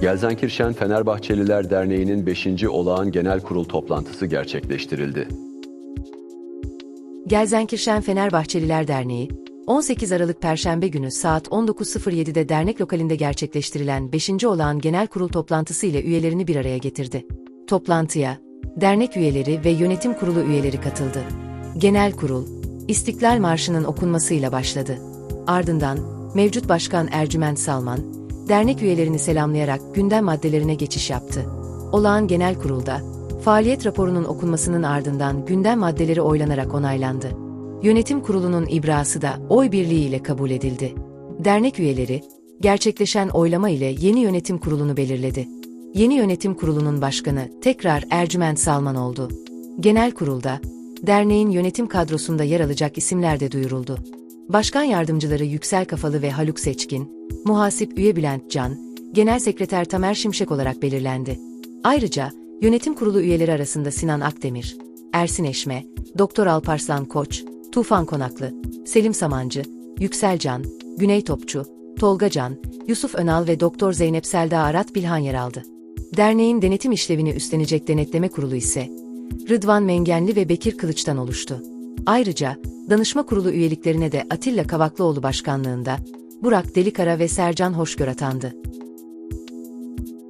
Gelsenkirchen Fenerbahçeliler Derneği'nin 5. olağan genel kurul toplantısı gerçekleştirildi. Gelsenkirchen Fenerbahçeliler Derneği, 18 Aralık Perşembe günü saat 19.07'de dernek lokalinde gerçekleştirilen 5. olağan genel kurul toplantısı ile üyelerini bir araya getirdi. Toplantıya, dernek üyeleri ve yönetim kurulu üyeleri katıldı. Genel kurul, İstiklal Marşı'nın okunmasıyla başladı. Ardından, mevcut başkan Ercüment Salman, dernek üyelerini selamlayarak gündem maddelerine geçiş yaptı. Olağan genel kurulda, faaliyet raporunun okunmasının ardından gündem maddeleri oylanarak onaylandı. Yönetim kurulunun ibrası da oy birliğiyle kabul edildi. Dernek üyeleri, gerçekleşen oylama ile yeni yönetim kurulunu belirledi. Yeni yönetim kurulunun başkanı tekrar Ercüment Salman oldu. Genel kurulda, derneğin yönetim kadrosunda yer alacak isimler de duyuruldu. Başkan yardımcıları Yüksel Kafalı ve Haluk Seçkin, muhasip üye Bülent Can, genel sekreter Tamer Şimşek olarak belirlendi. Ayrıca yönetim kurulu üyeleri arasında Sinan Akdemir, Ersin Eşme, Doktor Alparslan Koç, Tufan Konaklı, Selim Samancı, Yüksel Can, Güney Topçu, Tolga Can, Yusuf Önal ve Doktor Zeynep Selda Arat Bilhan yer aldı. Derneğin denetim işlevini üstlenecek denetleme kurulu ise Rıdvan Mengenli ve Bekir Kılıç'tan oluştu. Ayrıca danışma kurulu üyeliklerine de Atilla Kavaklıoğlu başkanlığında Burak Delikara ve Sercan Hoşgör atandı.